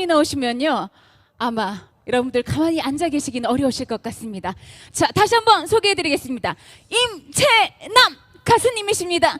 분이 나오시면요. 아마 여러분들 가만히 앉아 계시긴 어려우실 것 같습니다. 자, 다시 한번 소개해 드리겠습니다. 임채남 가수님이십니다.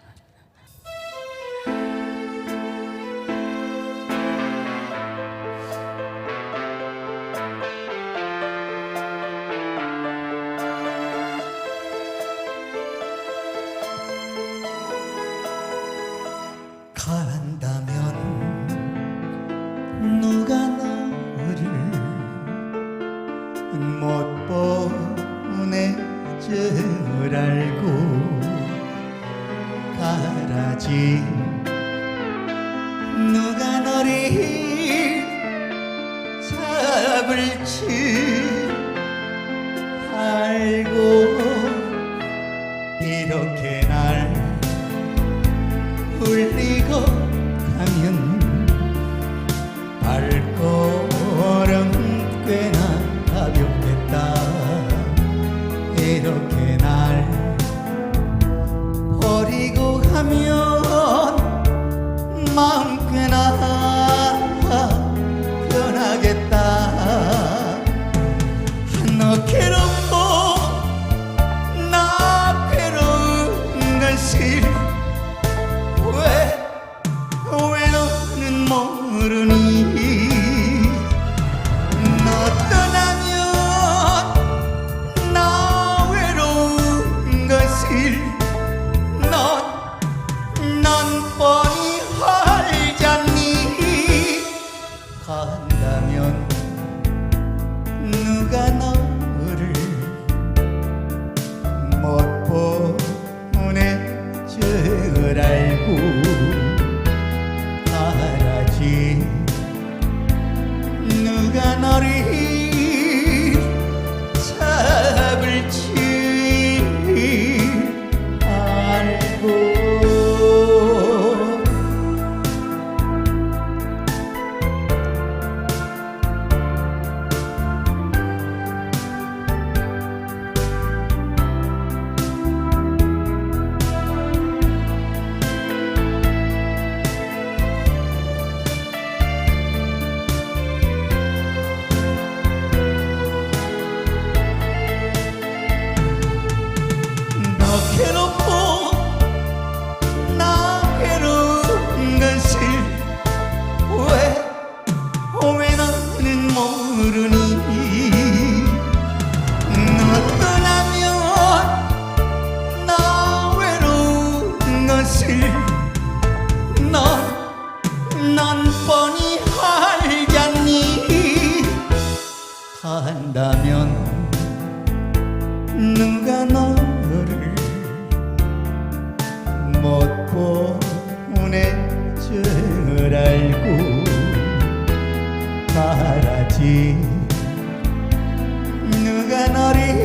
가라지. 누가 너를 잡을지 알고 이렇게 날 울리고 가면 발걸음 꽤나 가볍겠다. 이렇게 날 버리고 가면 마 한다면 누가 너를 못 보낼 줄 알고 말하지? 누가 너를